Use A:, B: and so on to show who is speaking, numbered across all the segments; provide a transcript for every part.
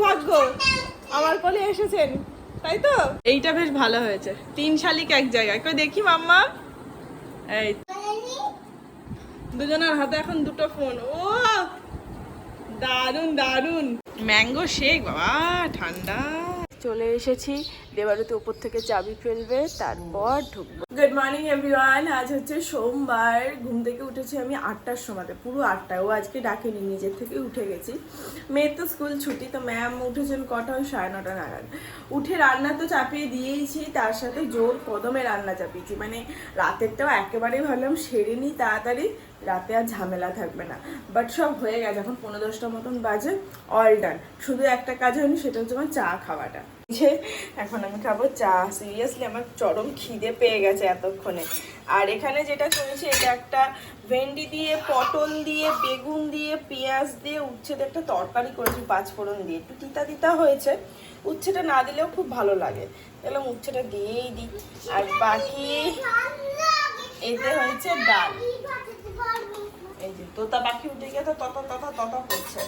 A: সৌভাগ্য আমার কোলে এসেছেন, তাই তো? এইটা বেশ ভালো হয়েছে। তিন শালিক এক জায়গায়। কই দেখি মাম্মা। এই, দুজনের হাতে এখন দুটো ফোন ও দারুণ দারুণ ম্যাঙ্গো শেক বাবা, ঠান্ডা। চলে এসেছি। দেবারতে উপর থেকে চাবি ফেলবে, তারপর ঢুকবো। গুড মর্নিং এভরিওয়ান আজ হচ্ছে সোমবার। ঘুম থেকে উঠেছি আমি আটটার সময়তে, পুরো আটটায়। ও আজকে ডাকেনি, নিজের থেকে উঠে গেছি। মেয়ের তো স্কুল ছুটি, তো ম্যাম উঠেছেন কটা? ওই সাড়ে নটা নাগাদ। উঠে রান্না তো চাপিয়ে দিয়েইছি, তার সাথে জোর কদমে রান্না চাপিয়েছি। মানে রাতেরটাও একেবারেই ভাবলাম সেরে নিই তাড়াতাড়ি। রাতে আর ঝামেলা থাকবে না। বাট সব হয়ে গেছে, এখন পনেরো দশটা মতন বাজে অল ডান শুধু একটা কাজ হয়নি, সেটা হচ্ছে আমার চা খাওয়াটা। যে এখন আমি খাব চা। সিরিয়াসলি আমার চরম খিদে পেয়ে গেছে এতক্ষণে। আর এখানে যেটা করেছি, এটা একটা ভেন্ডি দিয়ে, পটল দিয়ে, বেগুন দিয়ে, পেঁয়াজ দিয়ে উচ্ছেদের একটা তরকারি করেছি, পাঁচফোড়ন দিয়ে। একটু তিতা তিতা হয়েছে। উচ্ছেটা না দিলেও খুব ভালো লাগে। তাহলে উচ্ছেটা দিয়েই দিই। আর বাকি এতে হয়েছে ডাল। এই যে, তোতা পাখি উঠে গিয়ে তো তত তত করছে।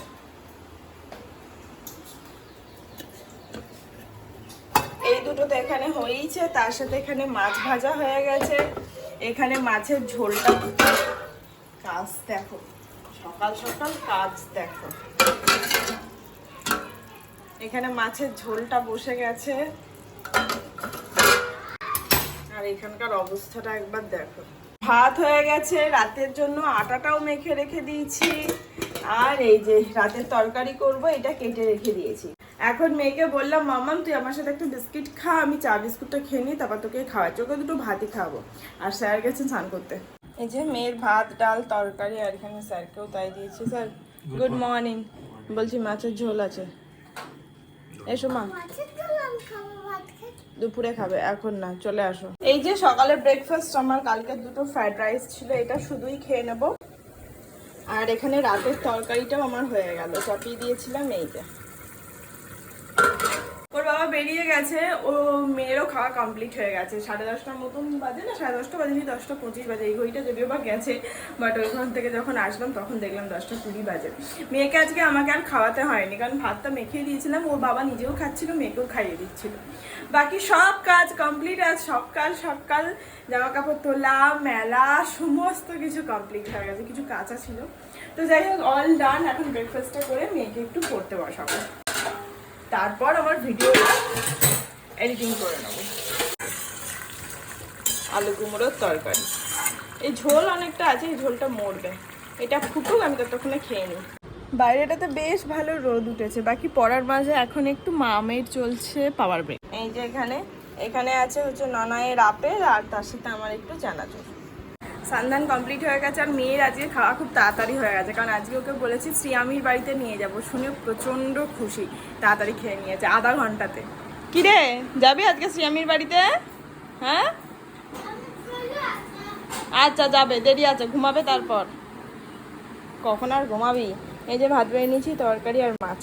A: এই দুটো তো এখানে হয়েইছে, তার সাথে এখানে মাছ ভাজা হয়ে গেছে। এখানে মাছের ঝোলটা কাজ দেখো, সকাল সকাল কাজ দেখো। এখানে মাছের ঝোলটা বসে গেছে। আর এখানকার অবস্থাটা একবার দেখো। ভাত হয়ে গেছে রাতের জন্য আটাটাও মেখে রেখে দিয়েছি। আর এই যে রাতের তরকারি করব এটা কেটে রেখে দিয়েছি। এখন মেয়েকে বললাম মামাম তুই আমার সাথে একটু বিস্কিট খা আমি চা বিস্কুটটা খেয়ে নিই তারপর তোকে খাওয়াচ্ছি। ওকে দুটো ভাতই খাব আর স্যার গেছেন স্নান করতে। এই যে মেয়ের ভাত ডাল তরকারি আর এখানে স্যারকেও তাই দিয়েছি। স্যার গুড মর্নিং বলছি মাছের ঝোল আছে। এসো মা। দুপুরে খাবে, এখন না, চলে আসো। এই যে সকালে ব্রেকফাস্ট আমার কালকে দুটো ফ্রাইড রাইস ছিল, এটা শুধুই খেয়ে নেব। আর এখানে রাতের তরকারিটাও আমার হয়ে গেল, চাপিয়ে দিয়েছিলাম এইটা। ওর বাবা বেরিয়ে গেছে, ও মেয়েরও খাওয়া কমপ্লিট হয়ে গেছে। সাড়ে দশটার মতন বাজে না? সাড়ে দশটা বাজে দশটা পঁচিশ বাজে, এই ঘড়িটা যদিও বা গেছে বাট ওইখান থেকে যখন আসলাম, তখন দেখলাম দশটা কুড়ি বাজে। মেয়েকে আজকে আমাকে আর খাওয়াতে হয়নি, কারণ ভাতটা মেখে দিয়েছিলাম, ওর বাবা নিজেও খাচ্ছিল, মেয়েকেও খাইয়ে দিচ্ছিল। বাকি সব কাজ কমপ্লিট আজ সকাল সকাল জামা কাপড় তোলা, মেলা, সমস্ত কিছু কমপ্লিট হয়ে গেছে, কিছু কাঁচা ছিল। তো যাই হোক অল ডান এখন ব্রেকফাস্টটা করে মেয়েকে একটু পড়তে বসাবো। তারপর আমার ভিডিওটা এডিটিং করে নেব। আলু কুমড়োর তরকারি। এই ঝোল অনেকটা আছে, এই ঝোলটা মরবে। এটা ফুটুক, আমি ততক্ষণে খেয়ে নিই। বাইরেটাতে বেশ ভালো রোদ উঠেছে, বাকি পড়ার মাঝে এখন একটু মামের চলছে পাওয়ার ব্রেক এই যে এখানে এখানে আছে হচ্ছে ননায়ের আপেল, আর তার সাথে আমার একটু চানাচুর। সান্ধান কমপ্লিট হয়ে গেছে আর মেয়ের আজকে খাওয়া খুব তাড়াতাড়ি হয়ে গেছে। কারণ আজকে ওকে বলেছি শ্রিয়ামির বাড়িতে নিয়ে যাব। শুনে প্রচণ্ড খুশি। তাড়াতাড়ি খেয়ে নিয়েছে আধা ঘন্টাতে। কি রে যাবি আজকে শ্রিয়ামির বাড়িতে? হ্যাঁ? আচ্ছা যাবে। দেরি আছে, ঘুমাবে তারপর। কখন আর ঘুমাবি? এই যে ভাত বেড়ে নিয়েছি, তরকারি আর মাছ।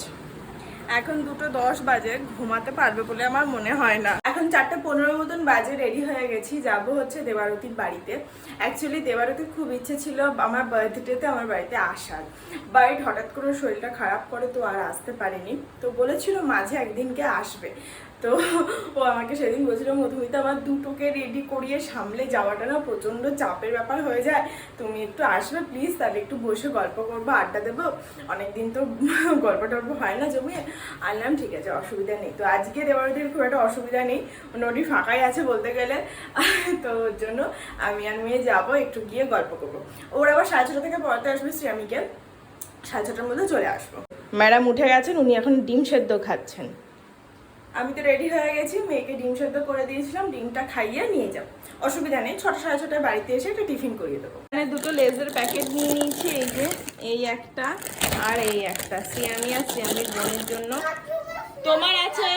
A: এখন দুটো দশ বাজে, ঘুমাতে পারবে বলে আমার মনে হয় না। এখন চারটে পনেরো মতন বাজে রেডি হয়ে গেছি, যাব হচ্ছে দেবারতির বাড়িতে। অ্যাকচুয়ালি দেবারতির খুব ইচ্ছে ছিল আমার বার্থডেতে আমার বাড়িতে আসার। বাট হঠাৎ করে শরীরটা খারাপ করে তো আর আসতে পারেনি। তো বলেছিল মাঝে একদিনকে আসবে। তো ও আমাকে সেদিন বলছিল মধুমিতা আমার দুটোকে রেডি করিয়ে সামলে যাওয়াটা না প্রচণ্ড চাপের ব্যাপার হয়ে যায়। তুমি একটু আসবে প্লিজ তাহলে একটু বসে গল্প করব, আড্ডা দেবো। অনেকদিন তো গল্প টল্প হয় না জমিয়ে। আনলাম ঠিক আছে, অসুবিধা নেই। তো আজকে দেওয়ারদের খুব একটা অসুবিধা নেই, মোটামুটি ফাঁকাই আছে বলতে গেলে। তো ওর জন্য আমি আর মেয়ে যাব, একটু গিয়ে গল্প করব। ওর আবার সাড়ে ছটা থেকে পড়াতে আসবে শ্রীয়ামিকে। সাড়ে ছটার মধ্যে চলে আসব। ম্যাডাম উঠে গেছেন, উনি এখন ডিম সেদ্ধ খাচ্ছেন। আমি তো রেডি হয়ে গেছি, মেয়েকে ডিম সেদ্ধ করে দিয়েছিলাম, ডিমটা খাইয়ে নিয়ে যাব অসুবিধা নেই, ছটা সাড়ে ছটায় বাড়িতে এসে একটা টিফিন করিয়ে দেবো। এখানে দুটো লেজের প্যাকেট নিয়ে নিয়েছি, এই যে, এই একটা আর এই একটা। সিয়ামি আর সিয়ামির বোনের জন্য। তোমার আছে?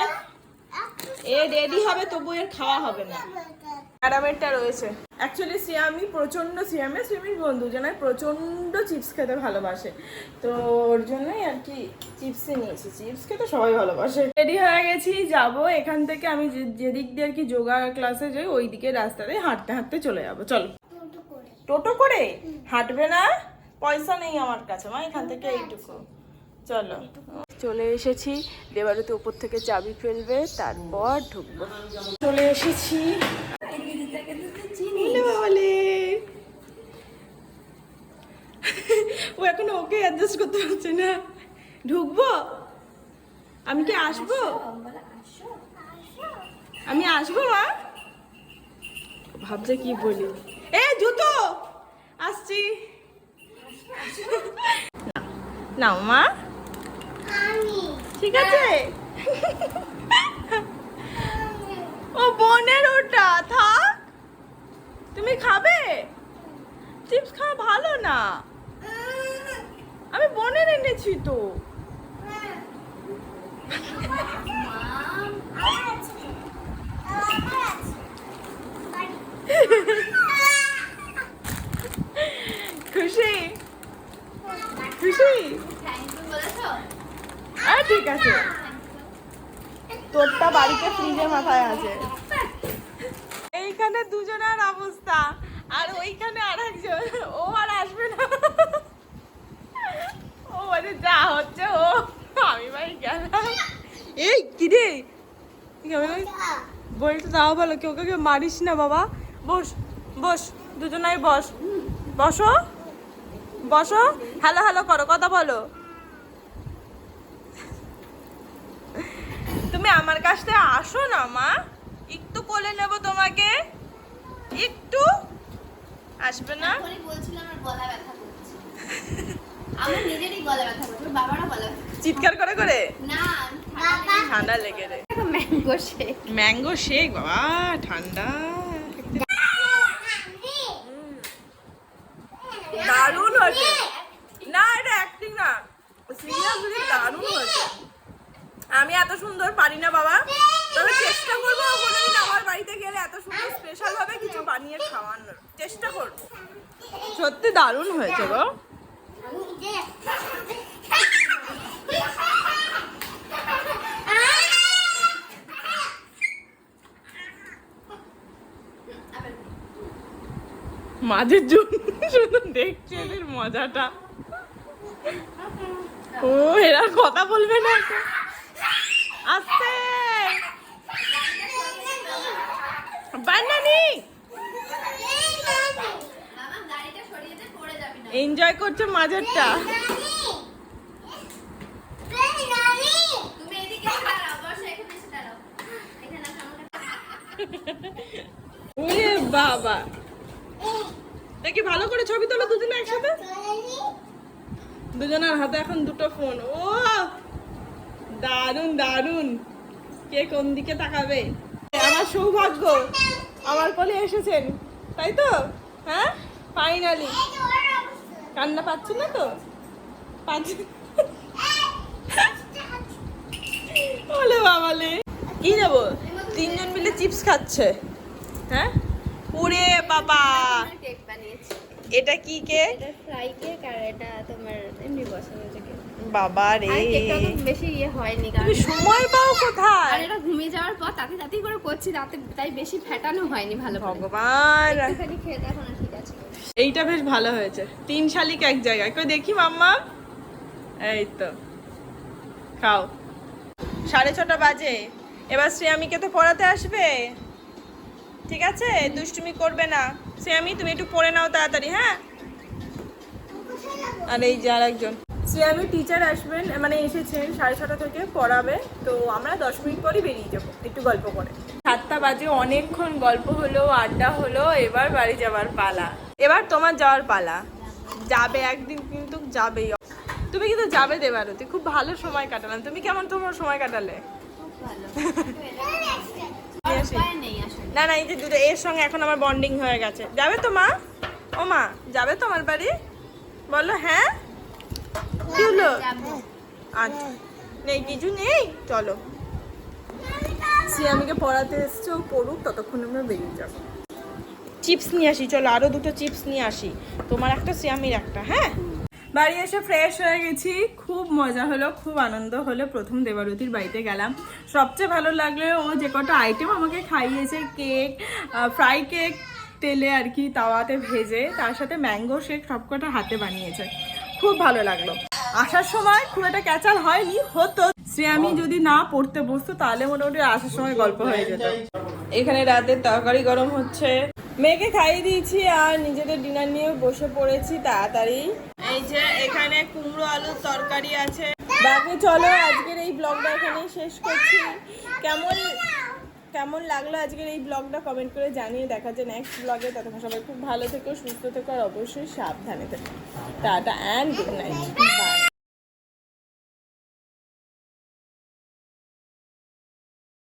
A: এ রেডি হবে, তবু এর খাওয়া হবে না। ম্যাডামেরটা রয়েছে। অ্যাকচুয়ালি সিয়ামি প্রচণ্ড সিয়ামে সিয়ামির বন্ধু জানায় প্রচণ্ড চিপস খেতে ভালোবাসে। তো ওর জন্যই আর কি চিপসে নিয়েছি। চিপস খেতে সবাই ভালোবাসে। রেডি হয়ে গেছি যাব। এখান থেকে আমি যে- যেদিক দিয়ে আর কি যোগা ক্লাসে যাই ওই দিকে রাস্তাতে হাঁটতে হাঁটতে চলে যাব। চলো। টোটো করে। হাঁটবে না? পয়সা নেই আমার কাছে মা এখান থেকে এইটুকু। চলো। চলে এসেছি দেবারতি উপর থেকে চাবি ফেলবে তারপর ঢুকবো। চলে এসেছি। ও এখন ওকে অ্যাডজাস্ট করতে পারছে না। ঢুকবো? আমি কি আসব? আমি আসব মা? ভাবছে কি বলি? এ জুতো! আসছি। নাও মা। ঠিক আছে? ও বোনের ওটা থাক। তুমি খাবে? চিপস খাওয়া ভালো না। আমি বোনের এনেছি তো। খুশি? খুশি? ঠিক আছে। তোরটা বাড়িতে ফ্রিজের মাথায় আছে। এইখানে দুজনের অবস্থা, আর ওইখানে আর একজন ও আর আসবে না। ও মানে যা হচ্ছে ও, আমি ভাই গেলাম। এই, কি রে? বলতে দাও, বলো, কেউ কেউ মারিস না, বাবা। বস বস, দুজনাই বস। বসো। বসো। হ্যালো হ্যালো করো, কথা বলো। তুমি আমার কাছ থেকে আসো না মা। একটু কোলে নেব তোমাকে। একটু। আসবে না?
B: আমি বলছিলাম আমার গলা ব্যথা করছে। আমার নিজেরই গলা ব্যথা করছে বাবারও গলা ব্যথা করছে।
A: চিৎকার করে করে?
B: না
A: ঠান্ডা লেগে রে
B: ম্যাঙ্গো শেক
A: ম্যাঙ্গো শেক। বাবা ঠান্ডা দারুণ হয়েছে না এটা অ্যাক্টিং না সিরিয়াসলি দারুণ হয়েছে আমি এত সুন্দর পারি না, বাবা। তবে চেষ্টা করব কোনোদিন আমার বাড়িতে গেলে এত সুন্দর স্পেশাল ভাবে কিছু বানিয়ে খাওয়ানোর। চেষ্টা করব। সত্যি দারুণ হয়েছে গো। মাঝের জন্য শুধু দেখছে এদের মজাটা। ও, এরা কথা বলবে না। আস্তে বানানি। এনজয় করছে
B: কাছে।
A: ওরে বাবা। দেখি, ভালো করে ছবি তোলো দুজনে একসাথে। দুজনের হাতে এখন দুটো ফোন ও! দারুণ দারুণ কে কোন দিকে তাকাবে? আমার সৌভাগ্য আমার কোলে এসেছেন তাই তো? হ্যাঁ? ফাইনালি কান্না পাচ্ছি না তো? বলে বাবালে কি নেব? তিনজন মিলে চিপস খাচ্ছে। হ্যাঁ? ওরে বাবা। এটা কি কেক?
B: এটা ফ্রাই কেক আর এটা তোমার এমনি বসানো
A: বাবা রে
B: বেশি ইয়ে হয়নি
A: তুমি সময় পাও
B: আর এটা ঘুমিয়ে যাওয়ার পর তাতে তাতেই করে করছি রাতে তাই বেশি ফেটানো হয়নি ভালো
A: ভগবান।
B: একটুখানি খেয়ে দেখো না ঠিক আছে।
A: এইটা বেশ ভালো হয়েছে। তিন শালিক এক জায়গায়। কই দেখি মাম্মা। এই তো। খাও। সাড়ে ছটা বাজে। এবার শ্রেয়ামিকে তো পড়াতে আসবে। ঠিক আছে? দুষ্টুমি করবে না। শ্রেয়ামি তুমি একটু পড়ে নাও তাড়াতাড়ি হ্যাঁ? আর এই যে আর একজন শ্রেয়ামি টিচার আসবেন মানে এসেছেন সাড়ে ছটা থেকে পড়াবে তো আমরা দশ মিনিট পরই বেরিয়ে যাব একটু গল্প করে। সাতটা বাজে অনেকক্ষণ গল্প হলো আড্ডা হলো এবার বাড়ি যাওয়ার পালা। এবার তোমার যাওয়ার পালা। যাবে একদিন কিন্তু যাবেই। তুমি কিন্তু যাবে দেবারতি খুব ভালো সময় কাটালাম। তুমি কেমন তোমার সময় কাটালে? না না এই যে দুটো এর সঙ্গে এখন আমার বন্ডিং হয়ে গেছে। যাবে তো মা? ও মা যাবে তোমার বাড়ি? বলো হ্যাঁ? কি হলো? আচ্ছা নেই কিছু নেই? চলো। সিয়ামিকে পড়াতে এসছে ও পড়ুক ততক্ষণ আমরা বেরিয়ে যাব। চিপস নিয়ে আসি চলো আরও দুটো চিপস নিয়ে আসি। তোমার একটা সিয়ামির একটা হ্যাঁ? বাড়ি এসে ফ্রেশ হয়ে গেছি খুব মজা হলো খুব আনন্দ হলো। প্রথম দেবারতির বাড়িতে গেলাম। সবচেয়ে ভালো লাগল ও যে কটা আইটেম আমাকে খাইয়েছে কেক ফ্রাই কেক তেলে আর কি তাওয়াতে ভেজে তার সাথে ম্যাঙ্গো শেক সবকটা হাতে বানিয়েছে। খুব ভালো লাগল। আসার সময় খুব একটা ক্যাচাল হয়নি, হতো। আমি যদি না পড়তে বসতো, তাহলে মোটামুটি আসার সময় গল্প হয়ে যেত। এখানে রাতের তরকারি গরম হচ্ছে। মেয়েকে খাইয়ে দিয়েছি আর নিজেদের ডিনার নিয়ে বসে পড়েছি তাড়াতাড়ি। এই যে এখানে কুমড়ো আলুর তরকারি আছে। বাকি চলো আজকের এই ব্লগটা এখানেই শেষ করছি। কেমন কেমন লাগল আজকের এই ব্লগটা কমেন্ট করে জানিয়ে দেখা যায় নেক্সট ব্লগে ততক্ষণ সবাই খুব ভালো থেকো, সুস্থ থেকো আর অবশ্যই সাবধানে থেকো। Tata and good night